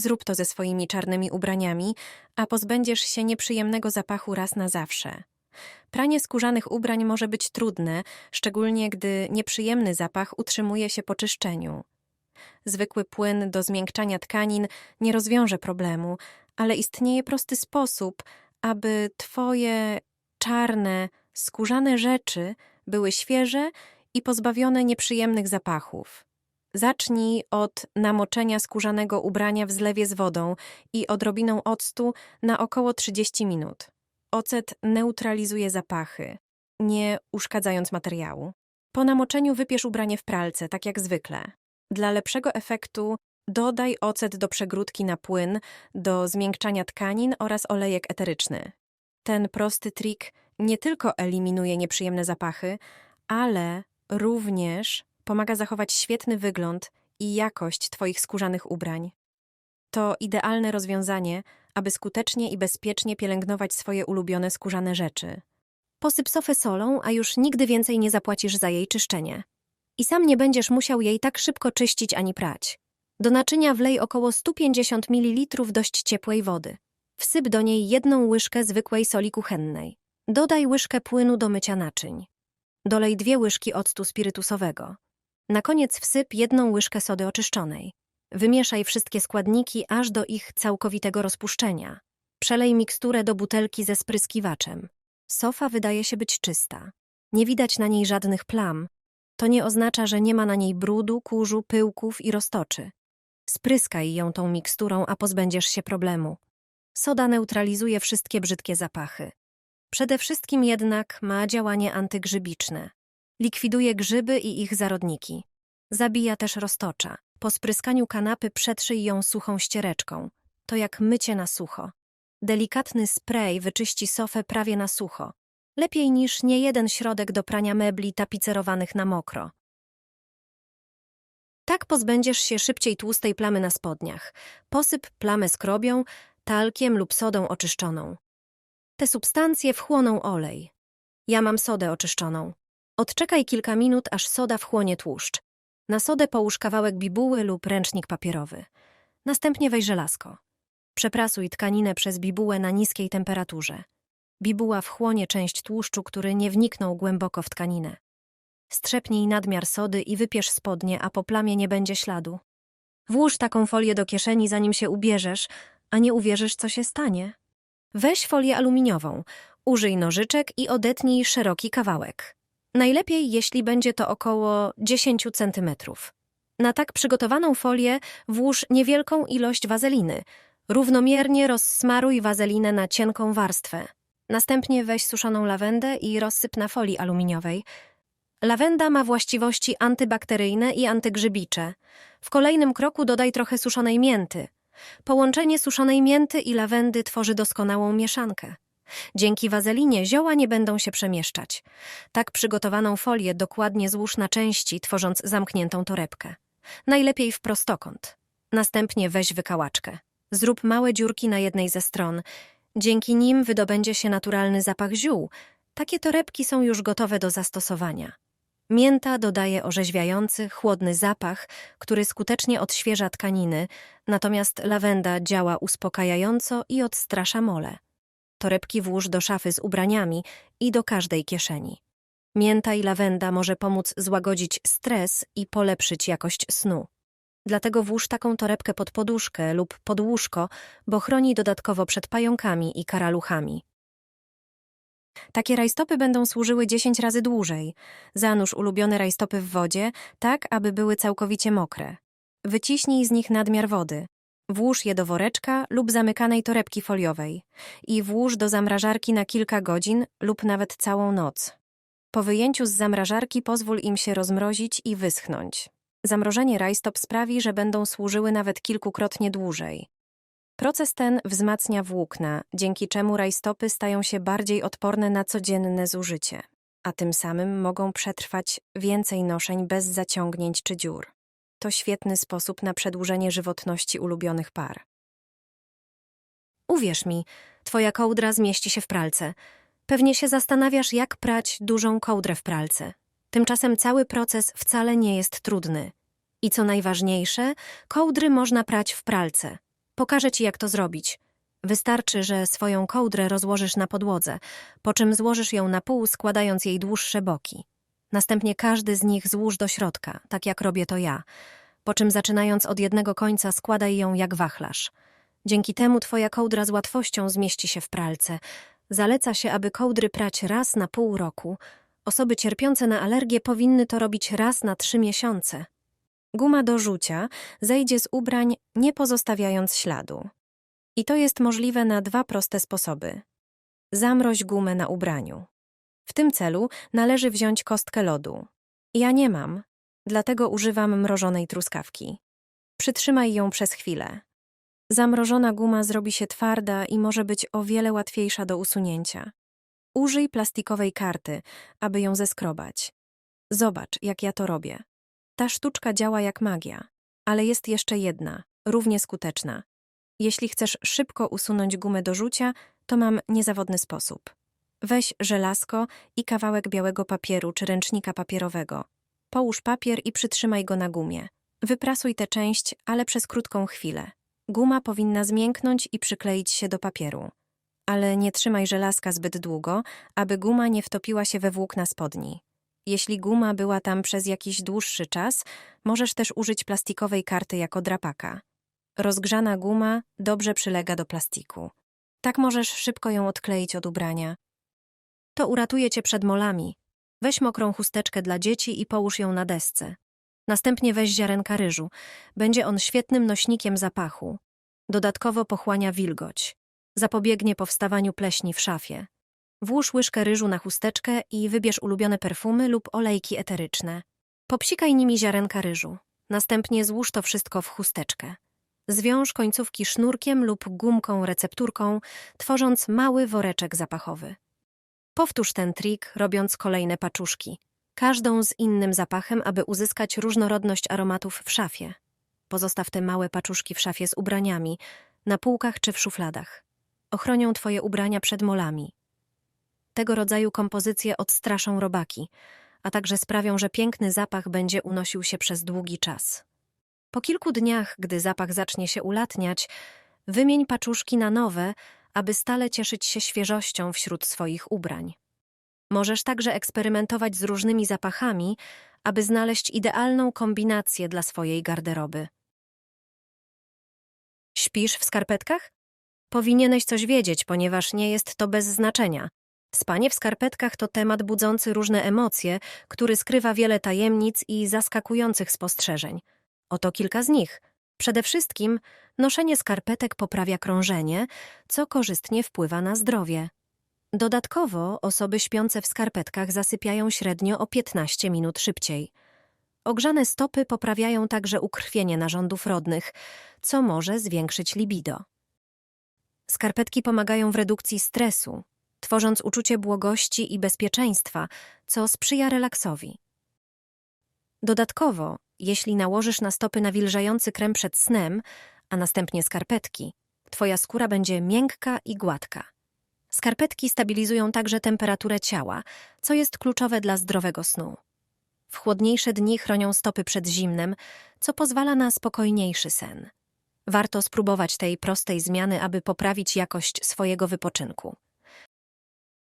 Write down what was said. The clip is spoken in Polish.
Zrób to ze swoimi czarnymi ubraniami, a pozbędziesz się nieprzyjemnego zapachu raz na zawsze. Pranie skórzanych ubrań może być trudne, szczególnie gdy nieprzyjemny zapach utrzymuje się po czyszczeniu. Zwykły płyn do zmiękczania tkanin nie rozwiąże problemu, ale istnieje prosty sposób, aby twoje czarne, skórzane rzeczy były świeże i pozbawione nieprzyjemnych zapachów. Zacznij od namoczenia skórzanego ubrania w zlewie z wodą i odrobiną octu na około 30 minut. Ocet neutralizuje zapachy, nie uszkadzając materiału. Po namoczeniu wypierz ubranie w pralce, tak jak zwykle. Dla lepszego efektu dodaj ocet do przegródki na płyn, do zmiękczania tkanin oraz olejek eteryczny. Ten prosty trik nie tylko eliminuje nieprzyjemne zapachy, ale również pomaga zachować świetny wygląd i jakość Twoich skórzanych ubrań. To idealne rozwiązanie, aby skutecznie i bezpiecznie pielęgnować swoje ulubione skórzane rzeczy. Posyp sofę solą, a już nigdy więcej nie zapłacisz za jej czyszczenie. I sam nie będziesz musiał jej tak szybko czyścić ani prać. Do naczynia wlej około 150 ml dość ciepłej wody. Wsyp do niej jedną łyżkę zwykłej soli kuchennej. Dodaj łyżkę płynu do mycia naczyń. Dolej dwie łyżki octu spirytusowego. Na koniec wsyp jedną łyżkę sody oczyszczonej. Wymieszaj wszystkie składniki aż do ich całkowitego rozpuszczenia. Przelej miksturę do butelki ze spryskiwaczem. Sofa wydaje się być czysta. Nie widać na niej żadnych plam. To nie oznacza, że nie ma na niej brudu, kurzu, pyłków i roztoczy. Spryskaj ją tą miksturą, a pozbędziesz się problemu. Soda neutralizuje wszystkie brzydkie zapachy. Przede wszystkim jednak ma działanie antygrzybiczne. Likwiduje grzyby i ich zarodniki. Zabija też roztocza. Po spryskaniu kanapy przetrzyj ją suchą ściereczką. To jak mycie na sucho. Delikatny spray wyczyści sofę prawie na sucho. Lepiej niż niejeden środek do prania mebli tapicerowanych na mokro. Tak pozbędziesz się szybciej tłustej plamy na spodniach. Posyp plamę skrobią, talkiem lub sodą oczyszczoną. Te substancje wchłoną olej. Ja mam sodę oczyszczoną. Odczekaj kilka minut, aż soda wchłonie tłuszcz. Na sodę połóż kawałek bibuły lub ręcznik papierowy. Następnie weź żelazko. Przeprasuj tkaninę przez bibułę na niskiej temperaturze. Bibuła wchłonie część tłuszczu, który nie wniknął głęboko w tkaninę. Strzepnij nadmiar sody i wypierz spodnie, a po plamie nie będzie śladu. Włóż taką folię do kieszeni, zanim się ubierzesz, a nie uwierzysz, co się stanie. Weź folię aluminiową, użyj nożyczek i odetnij szeroki kawałek. Najlepiej, jeśli będzie to około 10 cm. Na tak przygotowaną folię włóż niewielką ilość wazeliny. Równomiernie rozsmaruj wazelinę na cienką warstwę. Następnie weź suszoną lawendę i rozsyp na folii aluminiowej. Lawenda ma właściwości antybakteryjne i antygrzybicze. W kolejnym kroku dodaj trochę suszonej mięty. Połączenie suszonej mięty i lawendy tworzy doskonałą mieszankę. Dzięki wazelinie zioła nie będą się przemieszczać. Tak przygotowaną folię dokładnie złóż na części, tworząc zamkniętą torebkę. Najlepiej w prostokąt. Następnie weź wykałaczkę. Zrób małe dziurki na jednej ze stron. Dzięki nim wydobędzie się naturalny zapach ziół. Takie torebki są już gotowe do zastosowania. Mięta dodaje orzeźwiający, chłodny zapach, który skutecznie odświeża tkaniny, natomiast lawenda działa uspokajająco i odstrasza mole. Torebki włóż do szafy z ubraniami i do każdej kieszeni. Mięta i lawenda może pomóc złagodzić stres i polepszyć jakość snu. Dlatego włóż taką torebkę pod poduszkę lub pod łóżko, bo chroni dodatkowo przed pająkami i karaluchami. Takie rajstopy będą służyły 10 razy dłużej. Zanurz ulubione rajstopy w wodzie, tak aby były całkowicie mokre. Wyciśnij z nich nadmiar wody. Włóż je do woreczka lub zamykanej torebki foliowej i włóż do zamrażarki na kilka godzin lub nawet całą noc. Po wyjęciu z zamrażarki pozwól im się rozmrozić i wyschnąć. Zamrożenie rajstop sprawi, że będą służyły nawet kilkukrotnie dłużej. Proces ten wzmacnia włókna, dzięki czemu rajstopy stają się bardziej odporne na codzienne zużycie, a tym samym mogą przetrwać więcej noszeń bez zaciągnięć czy dziur. To świetny sposób na przedłużenie żywotności ulubionych par. Uwierz mi, twoja kołdra zmieści się w pralce. Pewnie się zastanawiasz, jak prać dużą kołdrę w pralce. Tymczasem cały proces wcale nie jest trudny. I co najważniejsze, kołdry można prać w pralce. Pokażę ci, jak to zrobić. Wystarczy, że swoją kołdrę rozłożysz na podłodze, po czym złożysz ją na pół, składając jej dłuższe boki. Następnie każdy z nich złóż do środka, tak jak robię to ja, po czym zaczynając od jednego końca składaj ją jak wachlarz. Dzięki temu twoja kołdra z łatwością zmieści się w pralce. Zaleca się, aby kołdry prać raz na pół roku. Osoby cierpiące na alergię powinny to robić raz na trzy miesiące. Guma do rzucia zejdzie z ubrań, nie pozostawiając śladu. I to jest możliwe na dwa proste sposoby. Zamroź gumę na ubraniu. W tym celu należy wziąć kostkę lodu. Ja nie mam, dlatego używam mrożonej truskawki. Przytrzymaj ją przez chwilę. Zamrożona guma zrobi się twarda i może być o wiele łatwiejsza do usunięcia. Użyj plastikowej karty, aby ją zeskrobać. Zobacz, jak ja to robię. Ta sztuczka działa jak magia, ale jest jeszcze jedna, równie skuteczna. Jeśli chcesz szybko usunąć gumę do rzucia, to mam niezawodny sposób. Weź żelazko i kawałek białego papieru czy ręcznika papierowego. Połóż papier i przytrzymaj go na gumie. Wyprasuj tę część, ale przez krótką chwilę. Guma powinna zmięknąć i przykleić się do papieru. Ale nie trzymaj żelazka zbyt długo, aby guma nie wtopiła się we włókna spodni. Jeśli guma była tam przez jakiś dłuższy czas, możesz też użyć plastikowej karty jako drapaka. Rozgrzana guma dobrze przylega do plastiku. Tak możesz szybko ją odkleić od ubrania. To uratuje cię przed molami. Weź mokrą chusteczkę dla dzieci i połóż ją na desce. Następnie weź ziarenka ryżu. Będzie on świetnym nośnikiem zapachu. Dodatkowo pochłania wilgoć. Zapobiegnie powstawaniu pleśni w szafie. Włóż łyżkę ryżu na chusteczkę i wybierz ulubione perfumy lub olejki eteryczne. Popsikaj nimi ziarenka ryżu. Następnie złóż to wszystko w chusteczkę. Zwiąż końcówki sznurkiem lub gumką recepturką, tworząc mały woreczek zapachowy. Powtórz ten trik, robiąc kolejne paczuszki. Każdą z innym zapachem, aby uzyskać różnorodność aromatów w szafie. Pozostaw te małe paczuszki w szafie z ubraniami, na półkach czy w szufladach. Ochronią twoje ubrania przed molami. Tego rodzaju kompozycje odstraszą robaki, a także sprawią, że piękny zapach będzie unosił się przez długi czas. Po kilku dniach, gdy zapach zacznie się ulatniać, wymień paczuszki na nowe, aby stale cieszyć się świeżością wśród swoich ubrań. Możesz także eksperymentować z różnymi zapachami, aby znaleźć idealną kombinację dla swojej garderoby. Śpisz w skarpetkach? Powinieneś coś wiedzieć, ponieważ nie jest to bez znaczenia. Spanie w skarpetkach to temat budzący różne emocje, który skrywa wiele tajemnic i zaskakujących spostrzeżeń. Oto kilka z nich. Przede wszystkim noszenie skarpetek poprawia krążenie, co korzystnie wpływa na zdrowie. Dodatkowo osoby śpiące w skarpetkach zasypiają średnio o 15 minut szybciej. Ogrzane stopy poprawiają także ukrwienie narządów rodnych, co może zwiększyć libido. Skarpetki pomagają w redukcji stresu, tworząc uczucie błogości i bezpieczeństwa, co sprzyja relaksowi. Dodatkowo, jeśli nałożysz na stopy nawilżający krem przed snem, a następnie skarpetki, twoja skóra będzie miękka i gładka. Skarpetki stabilizują także temperaturę ciała, co jest kluczowe dla zdrowego snu. W chłodniejsze dni chronią stopy przed zimnem, co pozwala na spokojniejszy sen. Warto spróbować tej prostej zmiany, aby poprawić jakość swojego wypoczynku.